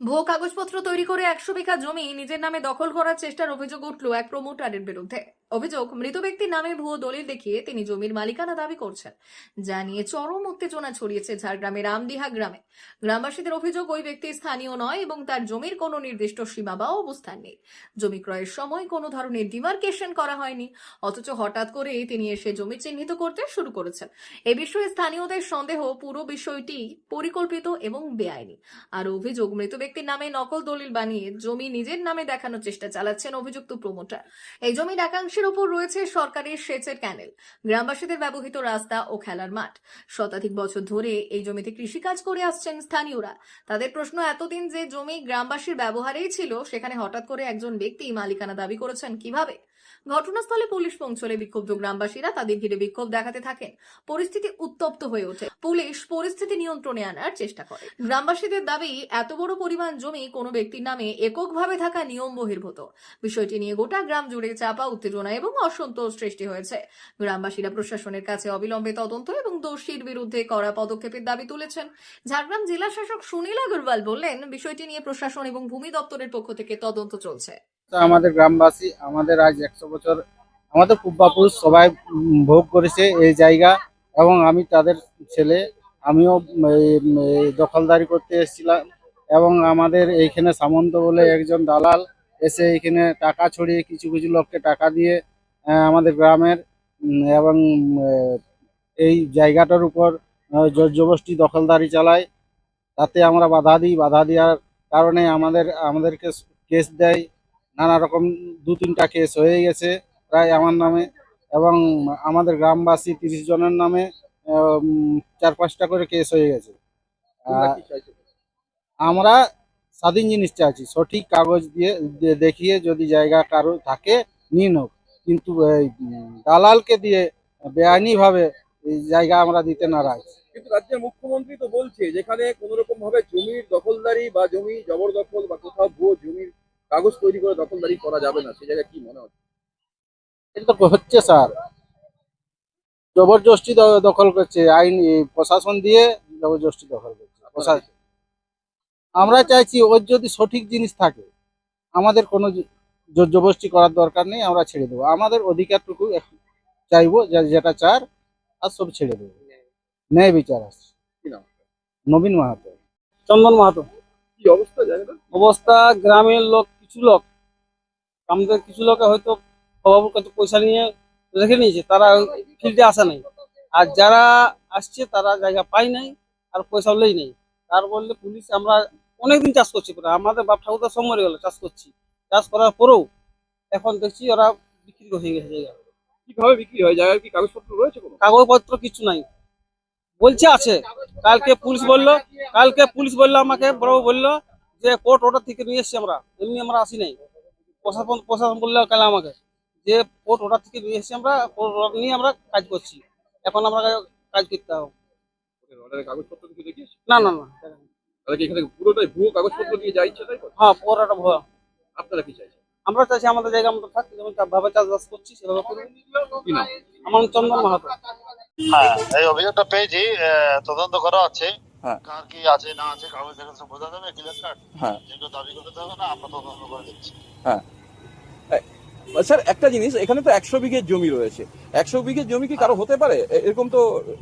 ভুয়ো কাগজপত্র তৈরি করে একশো বিঘা জমি নিজের নামে দখল করার চেষ্টার অভিযোগ উঠল এক প্রমোটারের বিরুদ্ধে। অভিযোগ, মৃত ব্যক্তির নামে ভুয়ো দলিল দেখিয়ে তিনি জমির মালিকানা দাবি করছেন। যা নিয়ে চরম উত্তেজনা ছড়িয়েছে ঝাড়গ্রামের রামদিহা গ্রামে। গ্রামবাসীদের অভিযোগ, ওই ব্যক্তি স্থানীয় নয় এবং তার জমির কোনো নির্দিষ্ট সীমা বা অবস্থান নেই। জমি ক্রয়ের সময় কোনো ধরনের ডিমার্কেশন করা হয়নি, অথচ হঠাৎ করে তিনি এসে জমি চিহ্নিত করতে শুরু করেছেন। এ বিষয়ে স্থানীয়দের সন্দেহ পুরো বিষয়টি পরিকল্পিত এবং বেআইনি। আর অভিযোগ, মৃত ব্যক্তির নামে নকল দলিল বানিয়ে জমি নিজের নামে দেখানোর চেষ্টা চালাচ্ছেন অভিযুক্ত প্রমোটার। এই জমির একাংশের উপর রয়েছে সরকারের সেচের ক্যানেল, গ্রামবাসীদের ব্যবহৃত রাস্তা ও খেলার মাঠ। শতাধিক বছর ধরে এই জমিতে কৃষিকাজ করে আসছেন স্থানীয়রা। তাদের প্রশ্ন এতদিন যে জমি গ্রামবাসীর ব্যবহারেই ছিল, সেখানে হঠাৎ করে একজন ব্যক্তি মালিকানা দাবি করেছেন কীভাবে? ঘটনাস্থলে পুলিশ পৌঁছলে বিক্ষুব্ধ গ্রামবাসীরা তাদের ঘিরে বিক্ষোভ দেখাতে থাকেন। পরিস্থিতি উত্তপ্ত হয়ে ওঠে। পুলিশ পরিস্থিতি নিয়ন্ত্রণে আনার চেষ্টা করে। গ্রামবাসীদের দাবি, এত বড় পরিমাণ জমি কোনো ব্যক্তির নামে এককভাবে থাকা নিয়ম বহির্ভূত। বিষয়টি নিয়ে গোটা গ্রাম জুড়ে চাপা, উত্তেজনা এবং অসন্তোষ সৃষ্টি হয়েছে। গ্রামবাসীরা প্রশাসনের কাছে অবিলম্বে তদন্ত এবং দোষীর বিরুদ্ধে কড়া পদক্ষেপের দাবি তুলেছেন। ঝাড়গ্রাম জেলা শাসক সুনীল আগরওয়াল বললেন, বিষয়টি নিয়ে প্রশাসন এবং ভূমি দপ্তরের পক্ষ থেকে তদন্ত চলছে। আমাদের গ্রামবাসী আমাদের আজ একশো বছর আমাদের পূর্বাপুরুষ সবাই ভোগ করেছে এই জায়গা এবং আমি তাদের ছেলে আমিও দখলদারি করতে এসেছিলাম এবং আমাদের এইখানে সামন্ত বলে একজন দালাল এসে এইখানে টাকা ছড়িয়ে কিছু কিছু লোককে টাকা দিয়ে আমাদের গ্রামের এবং এই জায়গাটার উপর আহ, জোর জবরদস্তি দখলদারি চালায়। তাতে আমরা বাধা দিই বাধা দেওয়ার কারণে আমাদের আমাদেরকে কেস দেয়। নানা রকম দু তিনটা কেস হয়ে গেছে প্রায় আমার নামে এবং আমাদের গ্রামবাসী তিরিশ জনের নামে চার পাঁচটা করে কেস হয়ে গেছে। আমরা স্বাধীন জিনিস চাইছি সঠিক কাগজ দিয়ে দেখিয়ে যদি জায়গা কারও থাকে নিন হোক কিন্তু দালালকে দিয়ে বেআইনি ভাবে জায়গা আমরা দিতে নারাজ। কিন্তু রাজ্যের মুখ্যমন্ত্রী তো বলছে যেখানে কোন রকম ভাবে জমির দখলদারি বা জমি জবরদখল বা কোথাও ভুয়ো জমির কাগজ তৈরি করে দখলদারি করা যাবে না সেই জায়গায় কি মনে হচ্ছে? এটা তো হচ্ছে স্যার। জবরদস্তি দখল করছে আইন প্রশাসন দিয়ে জবরদস্তি দখল করছে। প্রশাসন আমরা চাইছি ওর যদি সঠিক জিনিস থাকে আমাদের কোনো জ- জবরদস্তি করার দরকার নেই আমরা ছেড়ে দেবো। আমাদের অধিকারটুকু চাইব যে- যেটা চার আর সব ছেড়ে দেবো। ন্যায় বিচার আসছে নবীন মাহাতো। চন্দন মাহাতো। কি অবস্থা জায়গাটা? অবস্থা গ্রামের লোক কিছু লোক আমাদের কিছু লোকে হয়তো বাবুর কাছে পয়সা নিয়ে রেখে নিয়েছে তারা ফিল্ডে আসে নাই। আর যারা আসছে তারা জায়গা পাই নাই আর পয়সা নেই নাই। তার বললে পুলিশ আমরা অনেকদিন চাষ করছি আমাদের বাপ ঠাকুরদার সময় গেল চাষ করছি। চাষ করার পরেও এখন দেখছি ওরা বিক্রি হয়ে গেছে জায়গা। কীভাবে বিক্রি হয়? জায়গায় কি কাগজপত্র রয়েছে কাগজপত্র কিছু নাই। বলছে আছে। কালকে পুলিশ বলল কালকে পুলিশ বলল আমাকে বড় বলল যে কোর্ট অর্ডার থেকে নিয়ে এসছি আমরা এমনি আমরা আসি নাই। প্রশাসন প্রশাসন বললে কাল আমাকে যে কোর্ট অর্ডার থেকে নিয়ে এসছি আমরা কোর্ট অর্ডার নিয়ে আমরা কাজ করছি। এখন আমরা কাজ করতে হবে। না না না তাহলে কি এখানে পুরোটাই ভুয়ো কাগজপত্র দিয়ে যা ইচ্ছে তাই করছে? হ্যাঁ ভয়। আপনারা কি চাইছেন? আমরা চাইছি আমাদের জায়গা মতো থাক যেমন ভাবে চাষবাস করছি সেভাবে আমার চন্দন মাহাতো। হ্যাঁ এই অভিযোগটা পেয়েছি আহ, তদন্ত করা আছে। কার কি আছে না আছে কাগজ দেখে বোঝা যাবে ক্লিয়ার কাট হ্যাঁ। যেগুলো দাবি করতে হবে না আমরা তদন্ত করে দিচ্ছি স্যার একটা জিনিস এখানে তো একশো বিঘে জমি রয়েছে। একশো বিঘে জমি কি কারও হতে পারে? এরকম তো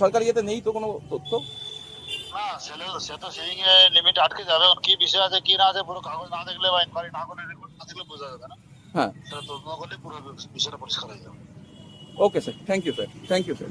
সরকারি ইয়েতে নেই তো কোনো তথ্য? না সে তো সেই লিমিট আটকে যাবে। কি বিষয় আছে কি না আছে পুরো কাগজ না দেখলে বা ইনকোয়ারি না করে রিপোর্ট না দেখলে বোঝা যাবে না। হ্যাঁ। সেটা তদন্ত করলে পুরো বিষয়টা পরিষ্কার হয়ে যাবে। Okay sir. Thank you sir thank you sir